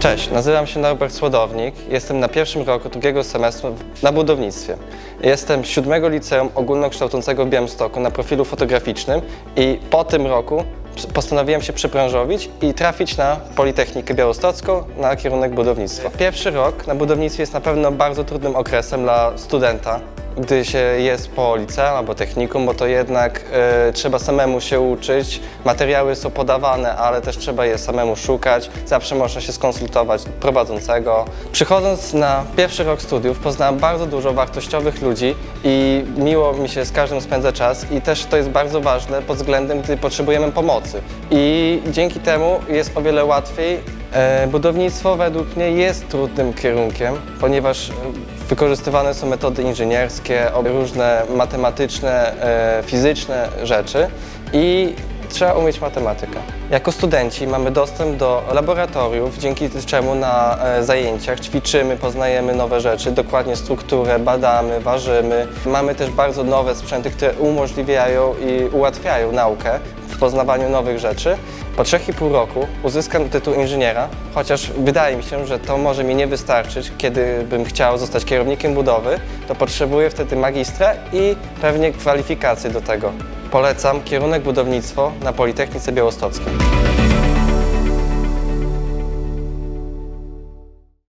Cześć, nazywam się Norbert Słodownik. Jestem na pierwszym roku drugiego semestru na budownictwie. Jestem siódmego liceum ogólnokształcącego w Białymstoku na profilu fotograficznym i po tym roku postanowiłem się przebranżowić i trafić na Politechnikę Białostocką na kierunek budownictwa. Pierwszy rok na budownictwie jest na pewno bardzo trudnym okresem dla studenta, gdy się jest po liceum albo technikum, bo to jednak e, trzeba samemu się uczyć. Materiały są podawane, ale też trzeba je samemu szukać. Zawsze można się skonsultować prowadzącego. Przychodząc na pierwszy rok studiów poznałem bardzo dużo wartościowych ludzi i miło mi się z każdym spędza czas i też to jest bardzo ważne pod względem, gdy potrzebujemy pomocy. I dzięki temu jest o wiele łatwiej Budownictwo według mnie jest trudnym kierunkiem, ponieważ e, wykorzystywane są metody inżynierskie, różne matematyczne, e, fizyczne rzeczy i trzeba umieć matematykę. Jako studenci mamy dostęp do laboratoriów, dzięki czemu na e, zajęciach ćwiczymy, poznajemy nowe rzeczy, dokładnie strukturę, badamy, ważymy. Mamy też bardzo nowe sprzęty, które umożliwiają i ułatwiają naukę w poznawaniu nowych rzeczy. Po 3,5 roku uzyskam tytuł inżyniera, chociaż wydaje mi się, że to może mi nie wystarczyć, kiedy bym chciał zostać kierownikiem budowy, to potrzebuję wtedy magistra i pewnie kwalifikacje do tego. Polecam kierunek budownictwo na Politechnice Białostockiej.